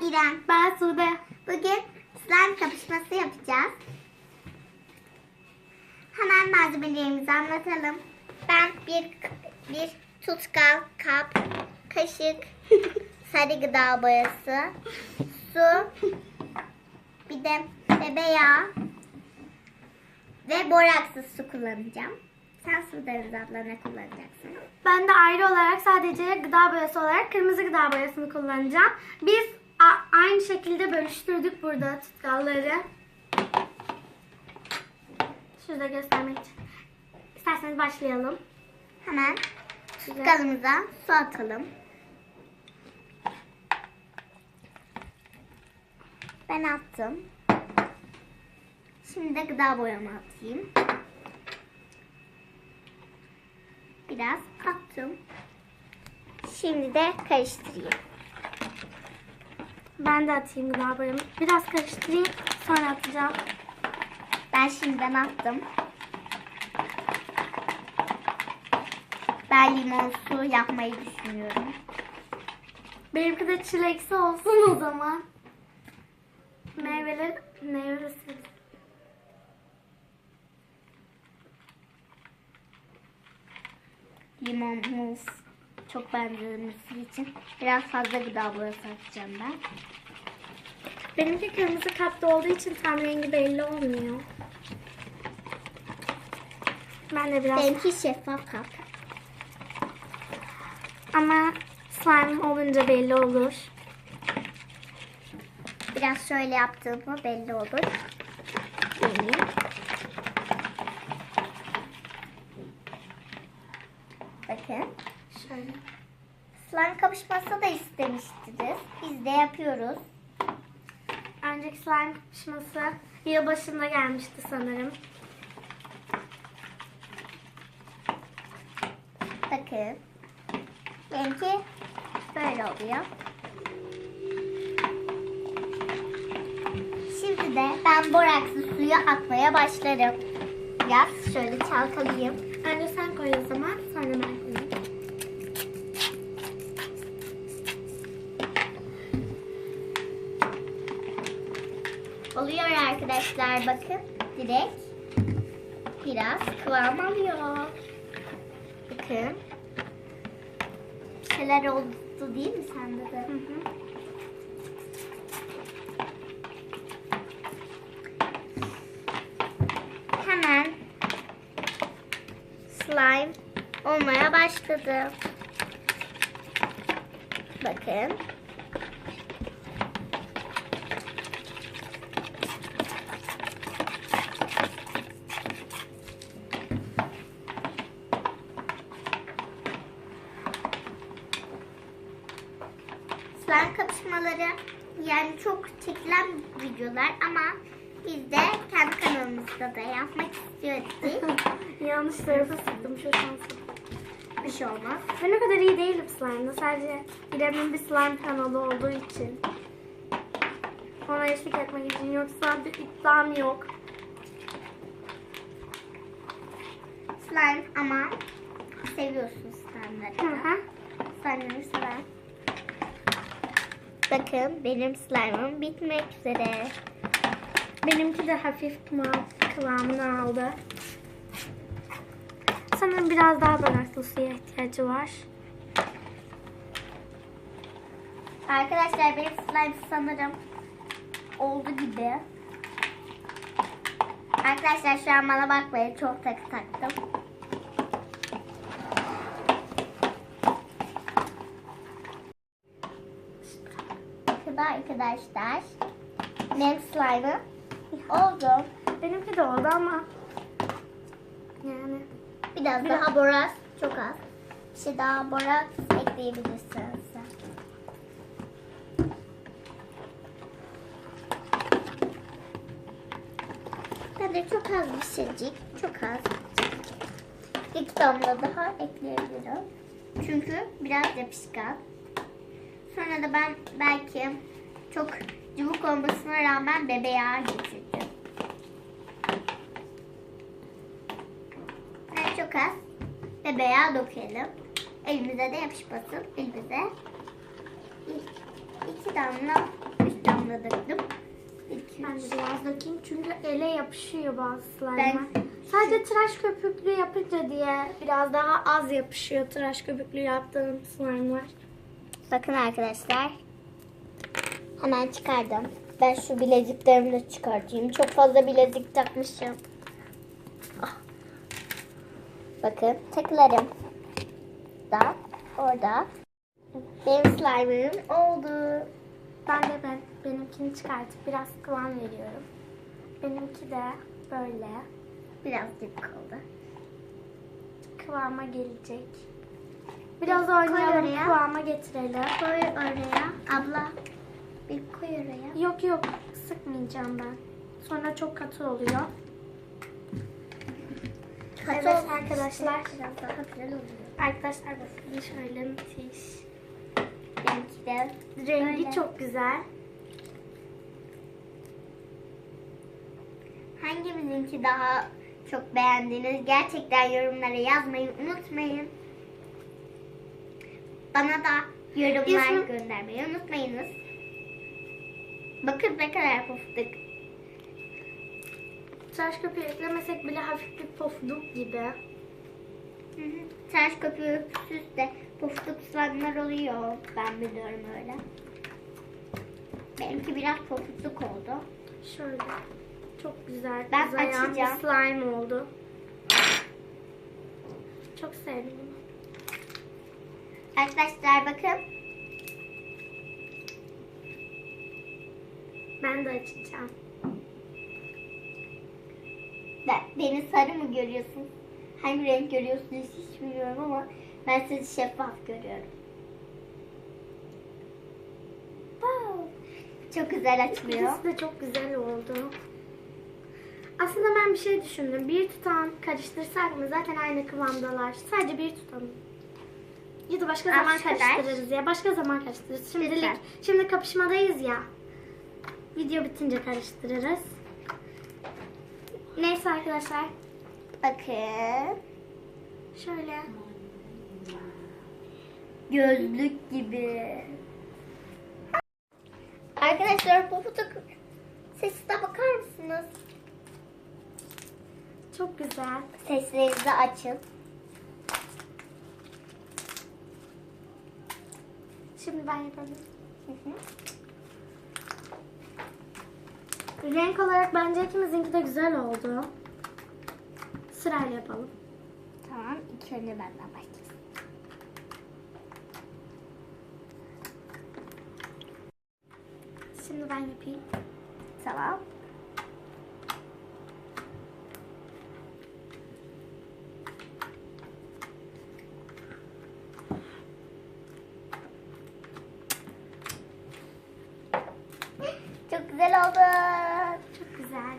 Ben İrem. Ben Sude. Bugün slime kapışması yapacağız. Hemen malzemelerimizi anlatalım. Ben bir bir tutkal, kap, kaşık, sarı gıda boyası, su, bir de bebe yağı ve boraksız su kullanacağım. Sen su Deniz abla ne kullanacaksın? Ben de ayrı olarak sadece gıda boyası olarak kırmızı gıda boyasını kullanacağım. Biz a- aynı şekilde bölüştürdük burada tutkalları. Şurada göstermek için. İsterseniz başlayalım. Hemen tutkalımıza su atalım. Ben attım. Şimdi de gıda boyamı atayım. Biraz attım. Şimdi de karıştırayım. Ben de atayım gıda boyamı. Biraz karıştırayım. Sonra atacağım. Ben şimdiden attım. Ben limon su yapmayı düşünüyorum. Benimki de çileksi olsun o zaman. Meyveleri meyvesi. limon, muz çok benzemesi için biraz fazla gıda boyası atacağım ben. Benimki kırmızı kapta olduğu için tam rengi belli olmuyor. Ben de biraz Benimki şeffaf kap. ama slime olunca belli olur. Biraz şöyle yaptığımı belli olur. Deneyeyim. Bakın. Şöyle. Slime kapışması da istemiştiniz. Biz de yapıyoruz. Önceki slime kapışması yıl başında gelmişti sanırım. Bakın. Benimki böyle oluyor. Şimdi de ben borakslı suyu atmaya başlarım. Biraz şöyle çalkalayayım. Önce sen koy o zaman sonra ben Oluyor arkadaşlar bakın. Direkt biraz kıvam alıyor. Bakın. Bir şeyler oldu değil mi sende de? Hı hı. Hemen slime olmaya başladı. Bakın. Slime kapışmaları yani çok çekilen videolar ama biz de kendi kanalımızda da yapmak istiyorduk. Yanlış tarafı sıktım şu şansım. Bir şey olmaz. Ben o kadar iyi değilim slime'da. Sadece İrem'in bir slime kanalı olduğu için. Ona eşlik etmek için yoksa bir iddiam yok. Slime ama seviyorsun slime'ları. Hı hı. Slime'ları sever. Bakın benim slime'ım bitmek üzere. Benimki de hafif kıvam, kıvamını aldı. Sanırım biraz daha baraklı suya ihtiyacı var. Arkadaşlar benim slime sanırım oldu gibi. Arkadaşlar şu an bana bakmayın çok takı taktım. Bakın arkadaşlar. Benim slime'ım oldu. Benimki de oldu ama yani Biraz daha boraz çok az. Bir şey daha boraz ekleyebilirsiniz. Ben de çok az bir şeycik, çok az. İki damla daha ekleyebilirim. Çünkü biraz yapışkan. Sonra da ben belki çok cıvık olmasına rağmen bebe yağı getirdim. Ben çok az bebe yağı dökelim. Elimize de yapışmasın. Elimize iki damla da döktüm. İki, Ben de üç. biraz dökeyim çünkü ele yapışıyor bazı slime'lar. Ben- Sadece tıraş köpüklü yapınca diye biraz daha az yapışıyor tıraş köpüklü yaptığım slime'lar. Bakın arkadaşlar. Hemen çıkardım. Ben şu bileziklerimi de çıkartayım. Çok fazla bilezik takmışım. Ah. Bakın takılarım da orada. Benim slime'ım oldu. Ben de ben, benimkini çıkartıp biraz kıvam veriyorum. Benimki de böyle Birazcık kaldı. kıvama gelecek. Biraz oynayalım oraya. kıvama getirelim. Koy oraya. Abla bir koy oraya. Yok yok sıkmayacağım ben. Sonra çok katı oluyor. Evet Katı arkadaşlar. Biraz daha güzel oluyor. Arkadaşlar bakın şöyle müthiş. Benimki de Rengi Böyle. çok güzel. Hangimizinki daha çok beğendiniz? Gerçekten yorumlara yazmayı unutmayın. Bana da yorumlar İsmi- göndermeyi unutmayınız. Bakın ne kadar pofuduk. Tıraş köpüğü eklemesek bile hafif bir pofuduk gibi. Hı hı. Tıraş köpüğü öpüsüz de pofuduk slime'lar oluyor. Ben biliyorum öyle. Benimki biraz pofuduk oldu. Şöyle. Çok güzel. Ben açacağım. slime oldu. Çok sevdim. Arkadaşlar bakın. Ben de açacağım. Ben, beni sarı mı görüyorsun? Hangi renk görüyorsunuz hiç bilmiyorum ama ben sizi şeffaf görüyorum. Wow. Çok güzel açılıyor. İkisi de çok güzel oldu. Aslında ben bir şey düşündüm. Bir tutam karıştırsak mı? Zaten aynı kıvamdalar. Sadece bir tutam. Ya da başka zaman karıştırırız ya. Başka zaman karıştırırız. Şimdilik, Lütfen. şimdi kapışmadayız ya. Video bitince karıştırırız. Neyse arkadaşlar. Bakın. Şöyle. Gözlük gibi. Arkadaşlar bu foto sesine bakar mısınız? Çok güzel. Seslerinizi açın. Şimdi ben yapabilirim. Renk olarak bence ikimizinki de güzel oldu. Sırayla yapalım. Tamam. İlk önce benden başlayayım. Şimdi ben yapayım. Tamam. Çok güzel. Çok güzel.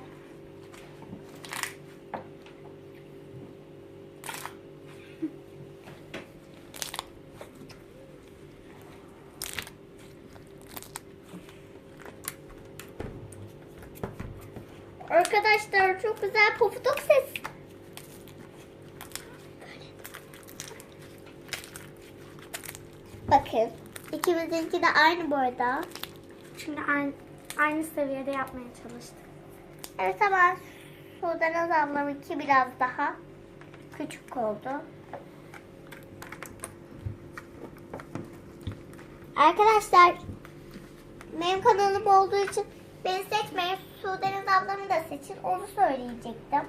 Arkadaşlar çok güzel pofuduk ses. Bakın ikimizinki de aynı boyda. Şimdi aynı, aynı seviyede yapmaya çalıştık. Evet ama Sudan Öz ablamınki biraz daha küçük oldu. Arkadaşlar benim kanalım olduğu için beni seçmeyin. Sudan Öz ablamı da seçin. Onu söyleyecektim.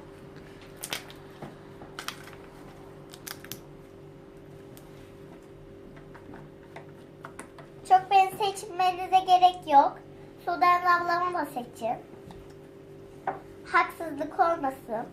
Çok beni seçmenize gerek yok. Sudan ablamı da seçin. Haksızlık olmasın.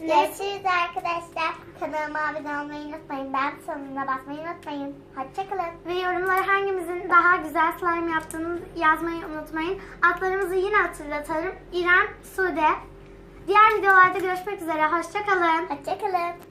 Görüşürüz arkadaşlar. Kanalıma abone olmayı unutmayın. Ben sonuna basmayı unutmayın. Hoşçakalın. Ve yorumlara hangimizin daha güzel slime yaptığını yazmayı unutmayın. Adlarımızı yine hatırlatalım. İrem, Sude. Diğer videolarda görüşmek üzere. Hoşçakalın. Hoşçakalın.